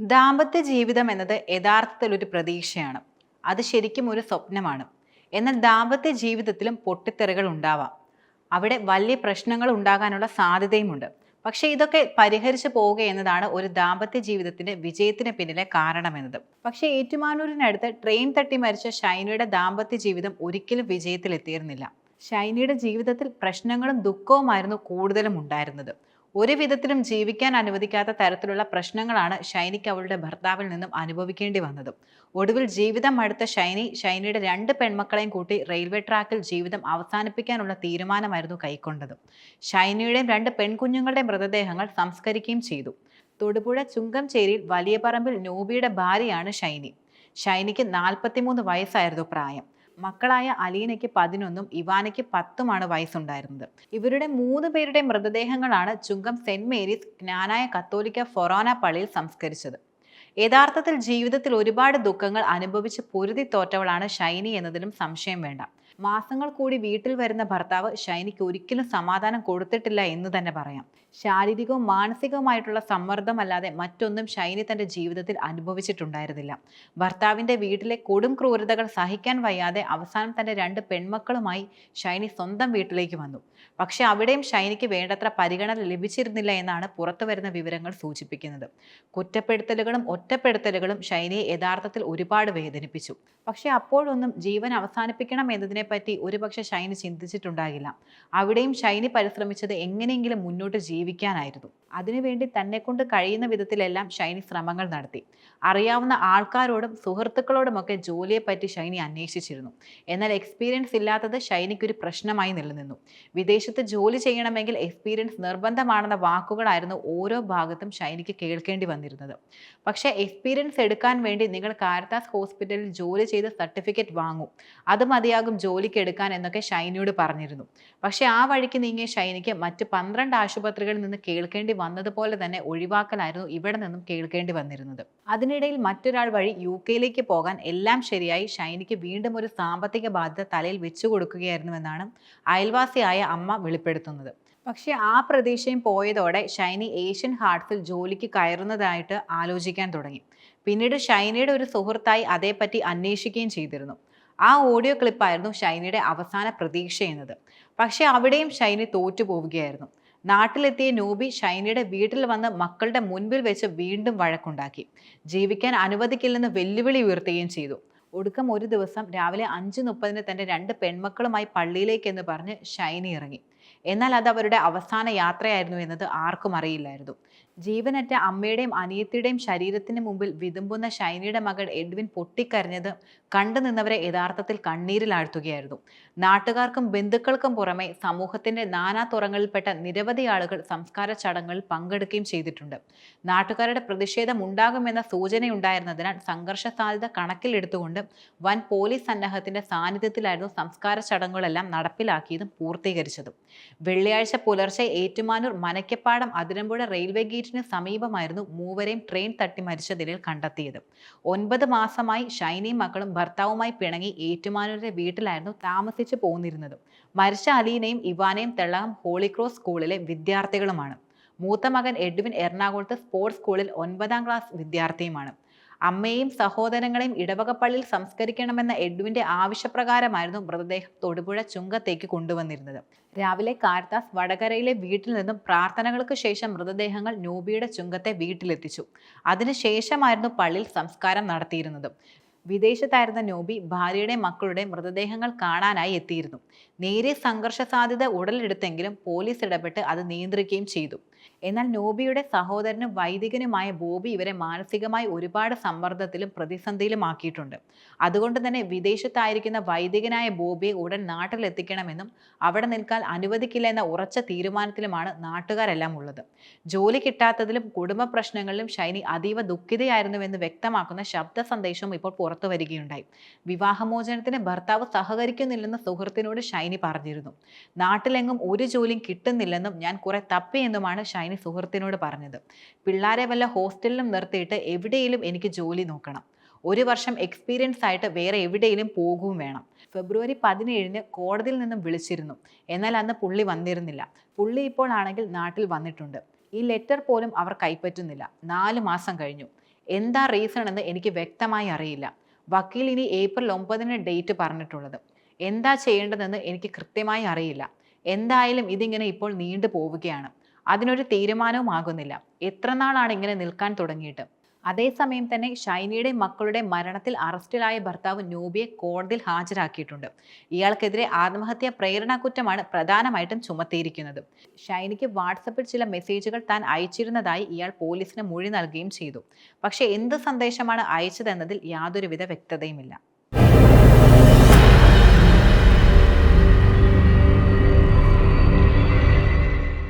ദാമ്പത്യ ജീവിതം എന്നത് യഥാർത്ഥത്തിൽ ഒരു പ്രതീക്ഷയാണ്. അത് ശരിക്കും ഒരു സ്വപ്നമാണ്. എന്നാൽ ദാമ്പത്യ ജീവിതത്തിലും പൊട്ടിത്തെറികൾ ഉണ്ടാവാം. അവിടെ വലിയ പ്രശ്നങ്ങൾ ഉണ്ടാകാനുള്ള സാധ്യതയുമുണ്ട്. പക്ഷേ ഇതൊക്കെ പരിഹരിച്ചു പോവുക എന്നതാണ് ഒരു ദാമ്പത്യ ജീവിതത്തിന്റെ വിജയത്തിന് പിന്നിലെ കാരണമെന്നത് പക്ഷേ ഏറ്റുമാനൂരിനടുത്ത് ട്രെയിൻ തട്ടി മരിച്ച ഷൈനിയുടെ ദാമ്പത്യ ജീവിതം ഒരിക്കലും വിജയത്തിലെത്തിയിരുന്നില്ല. ഷൈനിയുടെ ജീവിതത്തിൽ പ്രശ്നങ്ങളും ദുഃഖവുമായിരുന്നു കൂടുതലും ഉണ്ടായിരുന്നത്. ഒരു വിധത്തിലും ജീവിക്കാൻ അനുവദിക്കാത്ത തരത്തിലുള്ള പ്രശ്നങ്ങളാണ് ഷൈനിക്ക് അവളുടെ ഭർത്താവിൽ നിന്നും അനുഭവിക്കേണ്ടി വന്നതും. ഒടുവിൽ ജീവിതം അടുത്ത ഷൈനി ഷൈനിയുടെ രണ്ട് പെൺമക്കളെയും കൂട്ടി റെയിൽവേ ട്രാക്കിൽ ജീവിതം അവസാനിപ്പിക്കാനുള്ള തീരുമാനമായിരുന്നു കൈക്കൊണ്ടത്. ഷൈനിയുടെയും രണ്ട് പെൺകുഞ്ഞുങ്ങളുടെയും മൃതദേഹങ്ങൾ സംസ്കരിക്കുകയും ചെയ്തു. തൊടുപുഴ ചുങ്കംചേരിയിൽ വലിയ പറമ്പിൽ നോബിയുടെ ഭാര്യയാണ് ഷൈനി. ഷൈനിക്ക് നാൽപ്പത്തിമൂന്ന് വയസ്സായിരുന്നു പ്രായം. മക്കളായ അലീനയ്ക്ക് പതിനൊന്നും ഇവാനയ്ക്ക് പത്തുമാണ് വയസ്സുണ്ടായിരുന്നത്. ഇവരുടെ മൂന്ന് പേരുടെ മൃതദേഹങ്ങളാണ് ചുങ്കം സെന്റ് മേരീസ് ജ്ഞാനായ കത്തോലിക്ക ഫൊറോന പള്ളിയിൽ സംസ്കരിച്ചത്. യഥാർത്ഥത്തിൽ ജീവിതത്തിൽ ഒരുപാട് ദുഃഖങ്ങൾ അനുഭവിച്ച് പൊരുതി തോറ്റവളാണ് ഷൈനി എന്നതിലും സംശയം വേണ്ട. മാസങ്ങൾ കൂടി വീട്ടിൽ വരുന്ന ഭർത്താവ് ഷൈനിക്ക് ഒരിക്കലും സമാധാനം കൊടുത്തിട്ടില്ല എന്ന് തന്നെ പറയാം. ശാരീരികവും മാനസികവുമായിട്ടുള്ള സമ്മർദ്ദമല്ലാതെ മറ്റൊന്നും ഷൈനി തന്റെ ജീവിതത്തിൽ അനുഭവിച്ചിട്ടുണ്ടായിരുന്നില്ല. ഭർത്താവിന്റെ വീട്ടിലെ കൊടും ക്രൂരതകൾ സഹിക്കാൻ വയ്യാതെ അവസാനം തന്റെ രണ്ട് പെൺമക്കളുമായി ഷൈനി സ്വന്തം വീട്ടിലേക്ക് വന്നു. പക്ഷെ അവിടെയും ഷൈനിക്ക് വേണ്ടത്ര പരിഗണന ലഭിച്ചിരുന്നില്ല എന്നാണ് പുറത്തു വരുന്ന വിവരങ്ങൾ സൂചിപ്പിക്കുന്നത്. കുറ്റപ്പെടുത്തലുകളും ഒറ്റപ്പെടുത്തലുകളും ഷൈനിയെ യഥാർത്ഥത്തിൽ ഒരുപാട് വേദനിപ്പിച്ചു. പക്ഷെ അപ്പോഴൊന്നും ജീവൻ അവസാനിപ്പിക്കണം എന്നതിനെപ്പറ്റി ഒരുപക്ഷെ ഷൈന് ചിന്തിച്ചിട്ടുണ്ടാകില്ല. അവിടെയും ഷൈനി പരിശ്രമിച്ചത് എങ്ങനെയെങ്കിലും മുന്നോട്ട് ജീവിക്കാനായിരുന്നു. അതിനുവേണ്ടി തന്നെ കൊണ്ട് കഴിയുന്ന വിധത്തിലെല്ലാം ഷൈനി ശ്രമങ്ങൾ നടത്തി. അറിയാവുന്ന ആൾക്കാരോടും സുഹൃത്തുക്കളോടുമൊക്കെ ജോലിയെപ്പറ്റി ഷൈനി അന്വേഷിച്ചിരുന്നു. എന്നാൽ എക്സ്പീരിയൻസ് ഇല്ലാത്തത് ഷൈനിക്കൊരു പ്രശ്നമായി നിലനിന്നു. വിദേശത്ത് ജോലി ചെയ്യണമെങ്കിൽ എക്സ്പീരിയൻസ് നിർബന്ധമാണെന്ന വാക്കുകളായിരുന്നു ഓരോ ഭാഗത്തും ഷൈനിക്ക് കേൾക്കേണ്ടി വന്നിരുന്നത്. പക്ഷേ എക്സ്പീരിയൻസ് എടുക്കാൻ വേണ്ടി നിങ്ങൾ കാരത്താസ് ഹോസ്പിറ്റലിൽ ജോലി ചെയ്ത് സർട്ടിഫിക്കറ്റ് വാങ്ങും. അത് മതിയാകും ജോലിക്ക് എടുക്കാൻ എന്നൊക്കെ ഷൈനിയോട് പറഞ്ഞിരുന്നു. പക്ഷേ ആ വഴിക്ക് നീങ്ങിയ ഷൈനിക്ക് മറ്റ് പന്ത്രണ്ട് ആശുപത്രികളിൽ നിന്ന് കേൾക്കേണ്ടി വന്നതുപോലെ തന്നെ ഒഴിവാക്കലായിരുന്നു ഇവിടെ നിന്നും കേൾക്കേണ്ടി വന്നിരുന്നത്. അതിനിടയിൽ മറ്റൊരാൾ വഴി യു കെയിലേക്ക് പോകാൻ എല്ലാം ശരിയായി ഷൈനിക്ക് വീണ്ടും ഒരു സാമ്പത്തിക ബാധ്യത തലയിൽ വെച്ചു കൊടുക്കുകയായിരുന്നുവെന്നാണ് അയൽവാസിയായ അമ്മ വെളിപ്പെടുത്തുന്നത്. പക്ഷേ ആ പ്രതീക്ഷയും പോയതോടെ ഷൈനി ഏഷ്യൻ ഹാർട്സിൽ ജോലിക്ക് കയറുന്നതായിട്ട് ആലോചിക്കാൻ തുടങ്ങി. പിന്നീട് ഷൈനിയുടെ ഒരു സുഹൃത്തായി അതേപ്പറ്റി അന്വേഷിക്കുകയും ചെയ്തിരുന്നു. ആ ഓഡിയോ ക്ലിപ്പായിരുന്നു ഷൈനിയുടെ അവസാന പ്രതീക്ഷ എന്നത്. പക്ഷേ അവിടെയും ഷൈനി തോറ്റു പോവുകയായിരുന്നു. നാട്ടിലെത്തിയ നൂബി ഷൈനിയുടെ വീട്ടിൽ വന്ന് മക്കളുടെ മുൻപിൽ വെച്ച് വീണ്ടും വഴക്കുണ്ടാക്കി. ജീവിക്കാൻ അനുവദിക്കില്ലെന്ന് വെല്ലുവിളി ഉയർത്തുകയും ചെയ്തു. ഒടുക്കം ഒരു ദിവസം രാവിലെ അഞ്ച് മുപ്പതിന് തന്റെ രണ്ട് പെൺമക്കളുമായി പള്ളിയിലേക്ക് എന്ന് പറഞ്ഞ് ഷൈനി ഇറങ്ങി. എന്നാൽ അത് അവരുടെ അവസാന യാത്രയായിരുന്നു എന്നത് ആർക്കും അറിയില്ലായിരുന്നു. ജീവനറ്റ അമ്മയുടെയും അനിയത്തിയുടെയും ശരീരത്തിന് മുമ്പിൽ വിതുമ്പുന്ന ഷൈനിയുടെ മകൾ എഡ്വിൻ പൊട്ടിക്കരഞ്ഞത് കണ്ടു നിന്നവരെ യഥാർത്ഥത്തിൽ കണ്ണീരിലാഴ്ത്തുകയായിരുന്നു. നാട്ടുകാർക്കും ബന്ധുക്കൾക്കും പുറമെ സമൂഹത്തിന്റെ നാനാ തുറങ്ങളിൽപ്പെട്ട നിരവധി ആളുകൾ സംസ്കാര ചടങ്ങുകളിൽ പങ്കെടുക്കുകയും ചെയ്തിട്ടുണ്ട്. നാട്ടുകാരുടെ പ്രതിഷേധം ഉണ്ടാകുമെന്ന സൂചനയുണ്ടായിരുന്നതിനാൽ സംഘർഷ സാധ്യത കണക്കിലെടുത്തുകൊണ്ട് വൻ പോലീസ് സന്നാഹത്തിന്റെ സാന്നിധ്യത്തിലായിരുന്നു സംസ്കാര ചടങ്ങുകളെല്ലാം നടപ്പിലാക്കിയതും പൂർത്തീകരിച്ചതും. വെള്ളിയാഴ്ച പുലർച്ചെ ഏറ്റുമാനൂർ മനയ്ക്കപ്പാടം അതിരമ്പുഴ റെയിൽവേ ഗേറ്റിന് സമീപമായിരുന്നു മൂവരെയും ട്രെയിൻ തട്ടി മരിച്ച നിലയിൽ കണ്ടെത്തിയത്. ഒൻപത് മാസമായി ഷൈനിയും മക്കളും ഭർത്താവുമായി പിണങ്ങി ഏറ്റുമാനൂരിലെ വീട്ടിലായിരുന്നു താമസിച്ചു പോന്നിരുന്നത്. മരിച്ച അലീനയും ഇവാനയും തെള്ളകം ഹോളിക്രോസ് സ്കൂളിലെ വിദ്യാർത്ഥികളുമാണ്. മൂത്ത മകൻ എഡ്വിൻ എറണാകുളത്ത് സ്പോർട്സ് സ്കൂളിൽ ഒൻപതാം ക്ലാസ് വിദ്യാർത്ഥിയുമാണ്. അമ്മയെയും സഹോദരങ്ങളെയും ഇടവകപ്പള്ളിയിൽ സംസ്കരിക്കണമെന്ന എഡ്വിന്റെ ആവശ്യപ്രകാരമായിരുന്നു മൃതദേഹം തൊടുപുഴ ചുങ്കത്തേക്ക് കൊണ്ടുവന്നിരുന്നത്. രാവിലെ കാർത്താസ് വടകരയിലെ വീട്ടിൽ നിന്നും പ്രാർത്ഥനകൾക്ക് ശേഷം മൃതദേഹങ്ങൾ നൂബിയുടെ ചുങ്കത്തെ വീട്ടിലെത്തിച്ചു. അതിനുശേഷമായിരുന്നു പള്ളിയിൽ സംസ്കാരം നടത്തിയിരുന്നത്. വിദേശത്തായിരുന്ന നോബി ഭാര്യയുടെ മക്കളുടെ മൃതദേഹങ്ങൾ കാണാനായി എത്തിയിരുന്നു. നേരെ സംഘർഷ സാധ്യത ഉടലെടുത്തെങ്കിലും പോലീസ് ഇടപെട്ട് അത് നിയന്ത്രിക്കുകയും ചെയ്തു. എന്നാൽ നോബിയുടെ സഹോദരനും വൈദികനുമായ ബോബി ഇവരെ മാനസികമായി ഒരുപാട് സമ്മർദ്ദത്തിലും പ്രതിസന്ധിയിലും ആക്കിയിട്ടുണ്ട്. അതുകൊണ്ട് തന്നെ വിദേശത്തായിരിക്കുന്ന വൈദികനായ ബോബിയെ ഉടൻ നാട്ടിലെത്തിക്കണമെന്നും അവിടെ നിൽക്കാൻ അനുവദിക്കില്ല എന്ന ഉറച്ച തീരുമാനത്തിലുമാണ് നാട്ടുകാരെല്ലാം ഉള്ളത്. ജോലി കിട്ടാത്തതിലും കുടുംബ പ്രശ്നങ്ങളിലും ഷൈനി അതീവ ദുഃഖിതയായിരുന്നുവെന്ന് വ്യക്തമാക്കുന്ന ശബ്ദ സന്ദേശവും ഇപ്പോൾ പുറത്തു വരികയുണ്ടായി. വിവാഹമോചനത്തിന് ഭർത്താവ് സഹകരിക്കുന്നില്ലെന്ന് സുഹൃത്തിനോട് ഷൈനി പറഞ്ഞിരുന്നു. നാട്ടിലെങ്ങും ഒരു ജോലിയും കിട്ടുന്നില്ലെന്നും ഞാൻ കുറെ തപ്പിയെന്നുമാണ് ഷൈനി സുഹൃത്തിനോട് പറഞ്ഞത് പിള്ളാരെ വല്ല ഹോസ്റ്റലിലും നിർത്തിയിട്ട് എവിടെയെങ്കിലും എനിക്ക് ജോലി നോക്കണം. ഒരു വർഷം എക്സ്പീരിയൻസ് ആയിട്ട് വേറെ എവിടെയെങ്കിലും പോകുകയും വേണം. ഫെബ്രുവരി പതിനേഴിന് കോടതിയിൽ നിന്നും വിളിച്ചിരുന്നു. എന്നാൽ അന്ന് പുള്ളി വന്നിരുന്നില്ല. പുള്ളി ഇപ്പോൾ ആണെങ്കിൽ നാട്ടിൽ വന്നിട്ടുണ്ട്. ഈ ലെറ്റർ പോലും അവർ കൈപ്പറ്റുന്നില്ല. നാല് മാസം കഴിഞ്ഞു. എന്താ റീസൺ എന്ന് എനിക്ക് വ്യക്തമായി അറിയില്ല. വക്കീൽ ഇനി ഏപ്രിൽ ഒമ്പതിന് ഡേറ്റ് പറഞ്ഞിട്ടുള്ളത്. എന്താ ചെയ്യേണ്ടതെന്ന് എനിക്ക് കൃത്യമായി അറിയില്ല. എന്തായാലും ഇതിങ്ങനെ ഇപ്പോൾ നീണ്ടു പോവുകയാണ് അതിനൊരു തീരുമാനവും ആകുന്നില്ല എത്ര നാളാണ് ഇങ്ങനെ നിൽക്കാൻ തുടങ്ങിയിട്ട്? അതേസമയം തന്നെ ഷൈനിയുടെ മക്കളുടെ മരണത്തിൽ അറസ്റ്റിലായ ഭർത്താവ് നൂബിയെ കോടതിയിൽ ഹാജരാക്കിയിട്ടുണ്ട്. ഇയാൾക്കെതിരെ ആത്മഹത്യാ പ്രേരണ കുറ്റമാണ് പ്രധാനമായിട്ടും ചുമത്തിയിരിക്കുന്നത്. ഷൈനിക്ക് വാട്സപ്പിൽ ചില മെസ്സേജുകൾ താൻ അയച്ചിരുന്നതായി ഇയാൾ പോലീസിന് മൊഴി നൽകുകയും ചെയ്തു. പക്ഷേ എന്ത് സന്ദേശമാണ് അയച്ചതെന്നതിൽ യാതൊരുവിധ വ്യക്തതയുമില്ല.